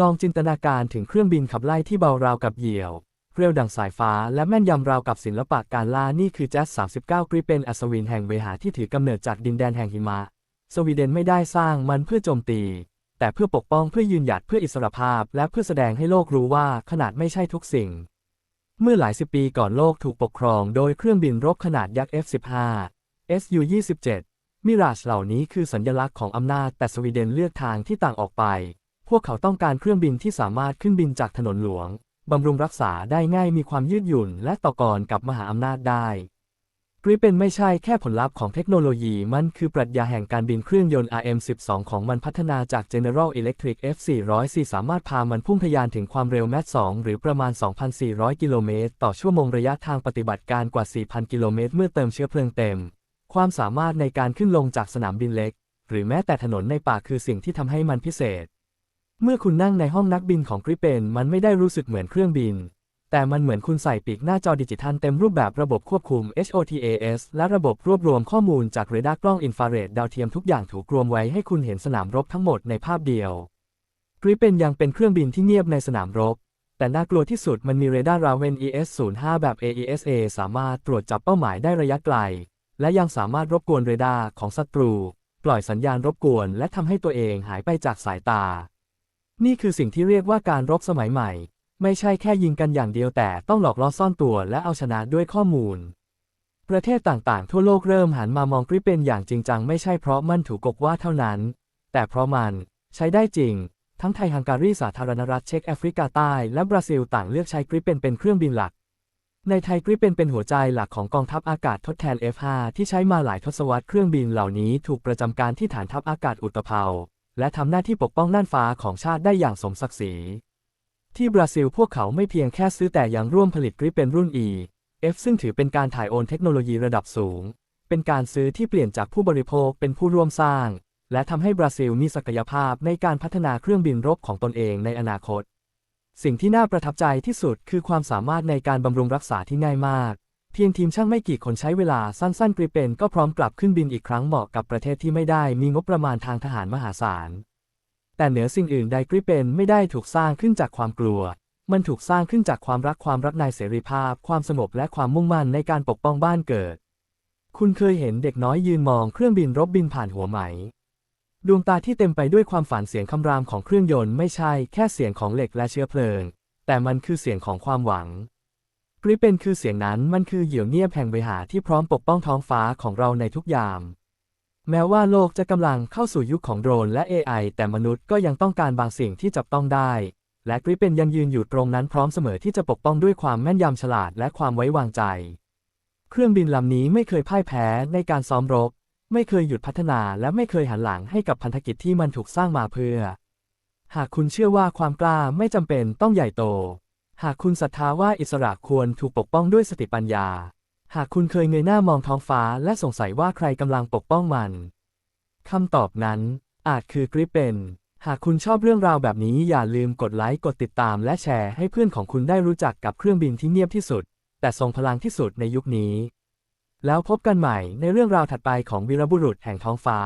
ลองจินตนาการถึงเครื่องบินขับไล่ที่เบาราวกับเหยี่ยว เร็วดังสายฟ้าและแม่นยำราวกับศิลปะการล่านี่คือแจ๊ส39กริเป็นอัศวินแห่งเวหาที่ถือกำเนิดจากดินแดนแห่งหิมะ สวีเดนไม่ได้สร้างมันเพื่อโจมตี แต่เพื่อปกป้องเพื่อยืนหยัดเพื่ออิสรภาพ และเพื่อแสดงให้โลกรู้ว่าขนาดไม่ใช่ทุกสิ่ง เมื่อหลายสิบปีก่อนโลกถูกปกครอง โดยเครื่องบินรบขนาดยักษ์ F-15 Su-27 มิราชเหล่านี้คือสัญลักษณ์ของอำนาจแต่สวีเดนเลือกทางที่ต่างออกไป พวกเขาต้องการเครื่องบินที่สามารถขึ้นบินจากถนนหลวง บำรุงรักษาได้ง่ายมีความยืดหยุ่น และต่อกรกับมหาอำนาจได้กริปเป็นไม่ใช่แค่ผลลัพธ์ของเทคโนโลยี มันคือปรัชญาแห่งการบินเครื่องยนต์ RM12 ของมันพัฒนาจาก General Electric F404 สามารถพามันพุ่งทะยานถึงความเร็วแมท2หรือประมาณ 2,400 กิโลเมตร ต่อชั่วโมงระยะทางปฏิบัติการกว่า 4,000 กิโลเมตร เมื่อเติมเชื้อเพลิงเต็ม ความสามารถในการขึ้นลงจากสนามบินเล็ก หรือแม้แต่ถนนในป่าคือสิ่งที่ทำให้มันพิเศษ เมื่อคุณนั่งในห้องนักบินของกริเปนมันไม่ได้รู้สึกเหมือนเครื่องบิน แต่มันเหมือนคุณใส่ปีกหน้าจอดิจิทัลเต็มรูปแบบระบบควบคุม HOTAS และระบบรวบรวมข้อมูลจากเรดาร์กล้องอินฟราเรดดาวเทียมทุกอย่างถูกรวมไว้ให้คุณเห็นสนามรบทั้งหมดในภาพเดียว กริเปนยังเป็นเครื่องบินที่เงียบในสนามรบ แต่น่ากลัวที่สุดมันมีเรดาร์ราเวน ES05 แบบ AESA สามารถตรวจจับเป้าหมายได้ระยะไกล และยังสามารถรบกวนเรดาร์ของศัตรู ปล่อยสัญญาณรบกวน และทำให้ตัวเองหายไปจากสายตา นี่คือสิ่งที่เรียกว่าการรบสมัยใหม่ ไม่ใช่แค่ยิงกันอย่างเดียวแต่ต้องหลอกล่อซ่อนตัวและเอาชนะด้วยข้อมูล ประเทศต่างๆ ทั่วโลกเริ่มหันมามองกริปเป็นอย่างจริงจังไม่ใช่เพราะมันถูกกกว่าเท่านั้น แต่เพราะมันใช้ได้จริง ทั้งไทยฮังการีสาธารณรัฐเช็กแอฟริกาใต้และบราซิลต่างเลือกใช้กริปเป็นเป็นเครื่องบินหลัก ในไทยกริปเป็นเป็นหัวใจหลักของกองทัพอากาศทดแทน F5 ที่ใช้มาหลายทศวรรษเครื่องบินเหล่านี้ถูกประจำการที่ฐานทัพอากาศอุตภเปา และทำหน้าที่ปกป้องน่านฟ้าของชาติได้อย่างสมศักดิ์ศรี ที่บราซิลพวกเขาไม่เพียงแค่ซื้อแต่ยังร่วมผลิตกริปเป็นรุ่น E F ซึ่งถือเป็นการถ่ายโอนเทคโนโลยีระดับสูง เป็นการซื้อที่เปลี่ยนจากผู้บริโภคเป็นผู้ร่วมสร้าง และทำให้บราซิลมีศักยภาพในการพัฒนาเครื่องบินรบของตนเองในอนาคต สิ่งที่น่าประทับใจที่สุดคือความสามารถในการบำรุงรักษาที่ง่ายมาก เพียงทีมช่างไม่กี่คนใช้เวลาสั้นๆกริเป็นก็พร้อมกลับขึ้นบินอีกครั้งเหมาะกับประเทศที่ไม่ได้มีงบประมาณทางทหารมหาศาล แต่เหนือสิ่งอื่นใดกริเป็นไม่ได้ถูกสร้างขึ้นจากความกลัว มันถูกสร้างขึ้นจากความรักความรักในเสรีภาพ ความสงบและความมุ่งมั่นในการปกป้องบ้านเกิด คุณเคยเห็นเด็กน้อยยืนมองเครื่องบินรบบินผ่านหัวไหม ดวงตาที่เต็มไปด้วยความฝันเสียงคำรามของเครื่องยนต์ไม่ใช่แค่เสียงของเหล็กและเชื้อเพลิง แต่มันคือเสียงของความหวัง กริปเป็นคือเสียงนั้นมันคือเหี่ยวเงียบแห่งเวหาที่พร้อมปกป้องท้องฟ้าของเราในทุกยาม แม้ว่าโลกจะกำลังเข้าสู่ยุคของโดรนและ AI แต่มนุษย์ก็ยังต้องการบางสิ่งที่จับต้องได้ และกริปเป็นยังยืนอยู่ตรงนั้นพร้อมเสมอที่จะปกป้องด้วยความแม่นยำฉลาดและความไว้วางใจ เครื่องบินลำนี้ไม่เคยพ่ายแพ้ในการซ้อมรบ ไม่เคยหยุดพัฒนาและไม่เคยหันหลังให้กับพันธกิจที่มันถูกสร้างมาเพื่อ หากคุณเชื่อว่าความกล้าไม่จำเป็นต้องใหญ่โต หากคุณศรัทธาว่าอิสระควรถูกปกป้องด้วยสติปัญญา หากคุณเคยเงยหน้ามองท้องฟ้าและสงสัยว่าใครกำลังปกป้องมัน คำตอบนั้น อาจคือกริปเป็น หากคุณชอบเรื่องราวแบบนี้อย่าลืมกดไลค์ กดติดตามและแชร์ให้เพื่อนของคุณได้รู้จักกับเครื่องบินที่เงียบที่สุด แต่ทรงพลังที่สุดในยุคนี้ แล้วพบกันใหม่ในเรื่องราวถัดไปของวีรบุรุษแห่งท้องฟ้า